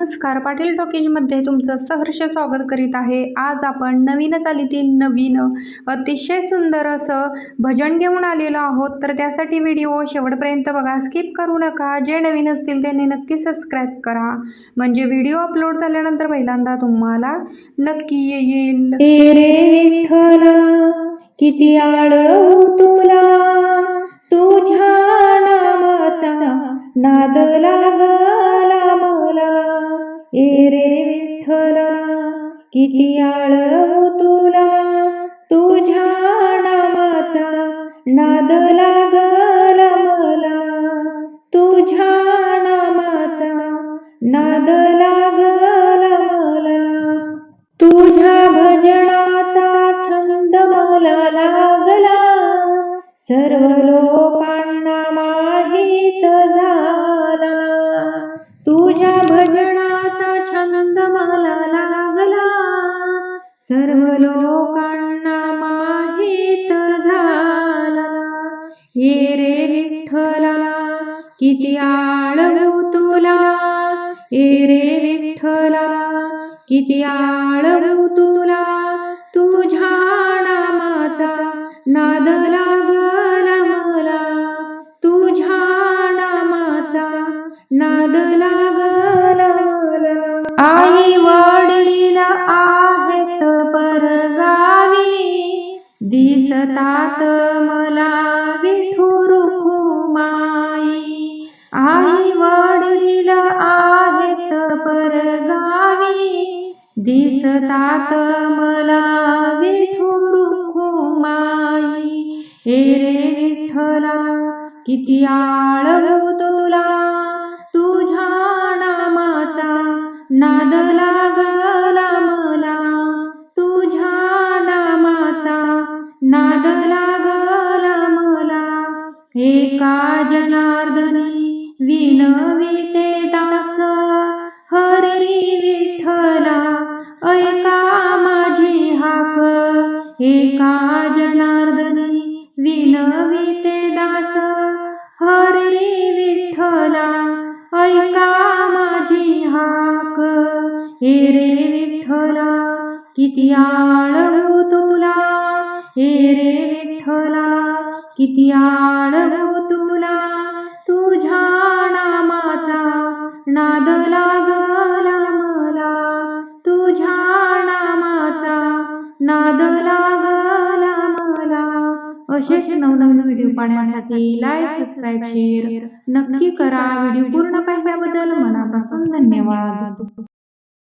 नमस्कार. पाटील टॉकीजमध्ये तुमचं सहर्ष स्वागत करीत आहे. आज आपण नवीन चालीतील नवीन अतिशय सुंदर असं भजन घेऊन आलेलो आहोत. तर त्यासाठी व्हिडिओ शेवटपर्यंत बघा. स्किप करू नका. जे नवीन असतील त्यांनी नक्की सबस्क्राईब करा. म्हणजे व्हिडिओ अपलोड झाल्यानंतर पहिल्यांदा तुम्हाला नक्की येईल. किती आळ तुला. तुझ्या नामाचा नाद ए रे विठ्ठला किती आळ हो तुला. तुझ्या नामाचा नाद लागला मला. तुझ्या नामाचा नाद लागला मला. तुझ्या भजनाचा छंद मला लागला. सर्व लोकांना माहीत झाला. सर्व लोकांना माहीत झाला. ये रे विठ्ठला किती आळवू तुला. ये रे विठ्ठला किती आळवू तुला. तुझ्या नामाचा नाद लागला मला. तुझ्या नामाचा नाद लागला आई वा दिसतात मला विठुरु माई आई वडील आहेत परगावी. दिसतात मला विठू रुखुमाई हे रे विठ्ठला किती आळव तुला. तुझ्या नामाचा नादला नाद गला मला एका जनार्दनी विनविते दास. हरी विठ्ठला ऐका माझी हाक. एका जनार्दनी विनविते दास. हरी विठ्ठला ऐका माझी हाक. हे रे विठ्ठला किती आळू तुला. हे रे विठ्ठला किती आळवू तुला. तुझ्या नामाचा नाद लागला मला. तुझ्या नामाचा नाद लागला मला. असेच नवनवीन व्हिडिओ पाहण्यासाठी लाईक सबस्क्राईब शेअर नक्की करा. व्हिडिओ पूर्ण पाहिल्याबद्दल मनापासून धन्यवाद.